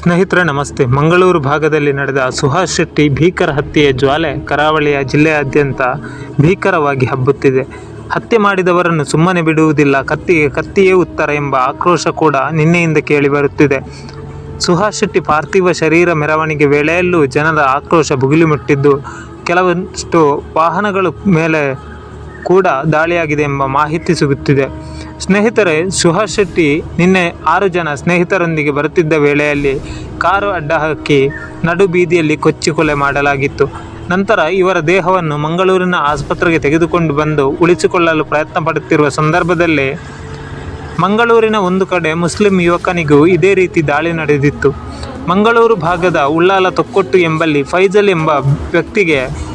ಸ್ನೇಹಿತರೆ, ನಮಸ್ತೆ. ಮಂಗಳೂರು ಭಾಗದಲ್ಲಿ ನಡೆದ ಸುಹಾಸ್ ಶೆಟ್ಟಿ ಭೀಕರ ಹತ್ಯೆಯ ಜ್ವಾಲೆ ಕರಾವಳಿಯ ಜಿಲ್ಲೆಯಾದ್ಯಂತ ಭೀಕರವಾಗಿ ಹಬ್ಬುತ್ತಿದೆ. ಹತ್ಯೆ ಮಾಡಿದವರನ್ನು ಸುಮ್ಮನೆ ಬಿಡುವುದಿಲ್ಲ, ಕತ್ತಿಗೆ ಕತ್ತಿಯೇ ಉತ್ತರ ಎಂಬ ಆಕ್ರೋಶ ಕೂಡ ನಿನ್ನೆಯಿಂದ ಕೇಳಿಬರುತ್ತಿದೆ ಸುಹಾಸ್ ಶೆಟ್ಟಿ ಪಾರ್ಥಿವ ಶರೀರ ಮೆರವಣಿಗೆ ವೇಳೆಯಲ್ಲೂ ಜನರ ಆಕ್ರೋಶ ಮುಟ್ಟಿದ್ದು, ಕೆಲವಷ್ಟು ವಾಹನಗಳ ಮೇಲೆ ಕೂಡ ದಾಳಿಯಾಗಿದೆ ಎಂಬ ಮಾಹಿತಿ ಸಿಗುತ್ತಿದೆ. ಸ್ನೇಹಿತರೆ, ಸುಹಾಸ್ ಶೆಟ್ಟಿ ನಿನ್ನೆ ಆರು ಜನ ಸ್ನೇಹಿತರೊಂದಿಗೆ ಬರುತ್ತಿದ್ದ ವೇಳೆಯಲ್ಲಿ ಕಾರು ಅಡ್ಡ ಹಾಕಿ ನಡು ಬೀದಿಯಲ್ಲಿ ಕೊಚ್ಚಿ ಕೊಲೆ ಮಾಡಲಾಗಿತ್ತು. ನಂತರ ಇವರ ದೇಹವನ್ನು ಮಂಗಳೂರಿನ ಆಸ್ಪತ್ರೆಗೆ ತೆಗೆದುಕೊಂಡು ಬಂದು ಉಳಿಸಿಕೊಳ್ಳಲು ಪ್ರಯತ್ನ ಪಡುತ್ತಿರುವ ಸಂದರ್ಭದಲ್ಲಿ ಮಂಗಳೂರಿನ ಒಂದು ಕಡೆ ಮುಸ್ಲಿಂ ಯುವಕನಿಗೂ ಇದೇ ರೀತಿ ದಾಳಿ ನಡೆದಿತ್ತು. ಮಂಗಳೂರು ಭಾಗದ ಉಳ್ಳಾಲ ತೊಕ್ಕೊಟ್ಟು ಎಂಬಲ್ಲಿ ಫೈಜಲ್ ಎಂಬ ವ್ಯಕ್ತಿಗೆ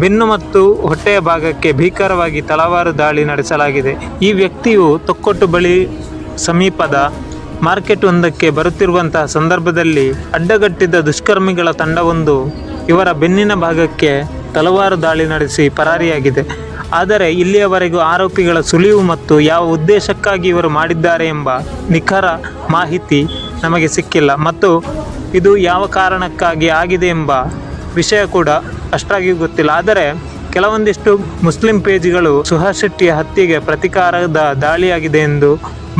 ಬೆನ್ನು ಮತ್ತು ಹೊಟ್ಟೆಯ ಭಾಗಕ್ಕೆ ಭೀಕರವಾಗಿ ತಲವಾರು ದಾಳಿ ನಡೆಸಲಾಗಿದೆ. ಈ ವ್ಯಕ್ತಿಯು ತೊಕ್ಕೊಟ್ಟು ಬಳಿ ಸಮೀಪದ ಮಾರ್ಕೆಟ್ ಒಂದಕ್ಕೆ ಬರುತ್ತಿರುವಂತಹ ಸಂದರ್ಭದಲ್ಲಿ ಅಡ್ಡಗಟ್ಟಿದ್ದ ದುಷ್ಕರ್ಮಿಗಳ ತಂಡವೊಂದು ಇವರ ಬೆನ್ನಿನ ಭಾಗಕ್ಕೆ ತಲವಾರು ದಾಳಿ ನಡೆಸಿ ಪರಾರಿಯಾಗಿದೆ. ಆದರೆ ಇಲ್ಲಿಯವರೆಗೂ ಆರೋಪಿಗಳ ಸುಳಿವು ಮತ್ತು ಯಾವ ಉದ್ದೇಶಕ್ಕಾಗಿ ಇವರು ಮಾಡಿದ್ದಾರೆ ಎಂಬ ನಿಖರ ಮಾಹಿತಿ ನಮಗೆ ಸಿಕ್ಕಿಲ್ಲ. ಮತ್ತು ಇದು ಯಾವ ಕಾರಣಕ್ಕಾಗಿ ಆಗಿದೆ ಎಂಬ ವಿಷಯ ಕೂಡ ಅಷ್ಟಾಗಿ ಗೊತ್ತಿಲ್ಲ. ಆದರೆ ಕೆಲವೊಂದಿಷ್ಟು ಮುಸ್ಲಿಂ ಪೇಜ್ಗಳು ಸುಹಾಸ್ ಶೆಟ್ಟಿಯ ಹತ್ಯೆಗೆ ಪ್ರತಿಕಾರದ ದಾಳಿಯಾಗಿದೆ ಎಂದು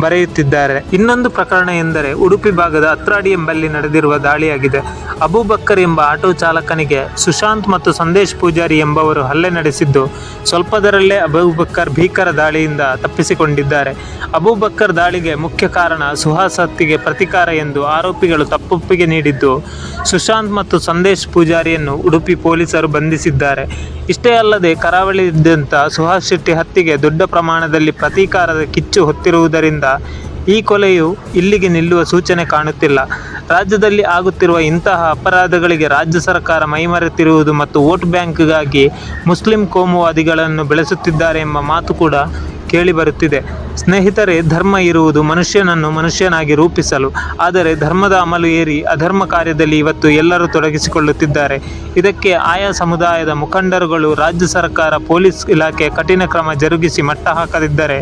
ಬರೆಯುತ್ತಿದ್ದಾರೆ. ಇನ್ನೊಂದು ಪ್ರಕರಣ ಎಂದರೆ ಉಡುಪಿ ಭಾಗದ ಅತ್ರಾಡಿ ಎಂಬಲ್ಲಿ ನಡೆದಿರುವ ದಾಳಿಯಾಗಿದೆ. ಅಬೂಬಕ್ಕರ್ ಎಂಬ ಆಟೋ ಚಾಲಕನಿಗೆ ಸುಶಾಂತ್ ಮತ್ತು ಸಂದೇಶ್ ಪೂಜಾರಿ ಎಂಬವರು ಹಲ್ಲೆ ನಡೆಸಿದ್ದು, ಸ್ವಲ್ಪದರಲ್ಲೇ ಅಬೂಬಕ್ಕರ್ ಭೀಕರ ದಾಳಿಯಿಂದ ತಪ್ಪಿಸಿಕೊಂಡಿದ್ದಾರೆ. ಅಬೂಬಕ್ಕರ್ ದಾಳಿಗೆ ಮುಖ್ಯ ಕಾರಣ ಸುಹಾಸ್ ಹತ್ತಿಗೆ ಪ್ರತಿಕಾರ ಎಂದು ಆರೋಪಿಗಳು ತಪ್ಪೊಪ್ಪಿಗೆ ನೀಡಿದ್ದು, ಸುಶಾಂತ್ ಮತ್ತು ಸಂದೇಶ್ ಪೂಜಾರಿಯನ್ನು ಉಡುಪಿ ಪೊಲೀಸರು ಬಂಧಿಸಿದ್ದಾರೆ. ಇಷ್ಟೇ ಅಲ್ಲದೆ ಕರಾವಳಿಯಾದ್ಯಂತ ಸುಹಾಸ್ ಶೆಟ್ಟಿ ಹತ್ತಿಗೆ ದೊಡ್ಡ ಪ್ರಮಾಣದಲ್ಲಿ ಪ್ರತೀಕಾರದ ಕಿಚ್ಚು ಹೊತ್ತಿರುವುದರಿಂದ ಈ ಕೊಲೆಯು ಇಲ್ಲಿಗೆ ನಿಲ್ಲುವ ಸೂಚನೆ ಕಾಣುತ್ತಿಲ್ಲ. ರಾಜ್ಯದಲ್ಲಿ ಆಗುತ್ತಿರುವ ಇಂತಹ ಅಪರಾಧಗಳಿಗೆ ರಾಜ್ಯ ಸರ್ಕಾರ ಮೈಮರೆತಿರುವುದು ಮತ್ತು ವೋಟ್ ಬ್ಯಾಂಕ್ಗಾಗಿ ಮುಸ್ಲಿಂ ಕೋಮುವಾದಿಗಳನ್ನು ಬೆಳೆಸುತ್ತಿದ್ದಾರೆ ಎಂಬ ಮಾತು ಕೂಡ ಕೇಳಿಬರುತ್ತಿದೆ ಸ್ನೇಹಿತರೆ, ಧರ್ಮ ಇರುವುದು ಮನುಷ್ಯನನ್ನು ಮನುಷ್ಯನಾಗಿ ರೂಪಿಸಲು, ಆದರೆ ಧರ್ಮದ ಅಮಲು ಏರಿ ಅಧರ್ಮ ಕಾರ್ಯದಲ್ಲಿ ಇವತ್ತು ಎಲ್ಲರೂ ತೊಡಗಿಸಿಕೊಳ್ಳುತ್ತಿದ್ದಾರೆ. ಇದಕ್ಕೆ ಆಯಾ ಸಮುದಾಯದ ಮುಖಂಡರುಗಳು, ರಾಜ್ಯ ಸರ್ಕಾರ, ಪೊಲೀಸ್ ಇಲಾಖೆ ಕಠಿಣ ಕ್ರಮ ಜರುಗಿಸಿ ಮಟ್ಟ ಹಾಕದಿದ್ದರೆ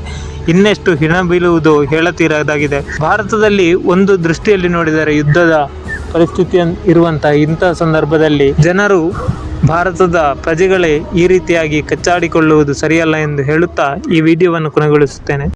ಇನ್ನೆಷ್ಟು ಹಿಣ ಬೀಳುವುದು ಹೇಳತೀರದಾಗಿದೆ. ಭಾರತದಲ್ಲಿ ಒಂದು ದೃಷ್ಟಿಯಲ್ಲಿ ನೋಡಿದರೆ ಯುದ್ಧದ ಪರಿಸ್ಥಿತಿ ಇರುವಂತಹ ಇಂತಹ ಸಂದರ್ಭದಲ್ಲಿ ಜನರು ಭಾರತದ ಪ್ರಜೆಗಳೇ ಈ ರೀತಿಯಾಗಿ ಕಚ್ಚಾಡಿಕೊಳ್ಳುವುದು ಸರಿಯಲ್ಲ ಎಂದು ಹೇಳುತ್ತಾ ಈ ವಿಡಿಯೋವನ್ನು ಕೊನೆಗೊಳಿಸುತ್ತೇನೆ.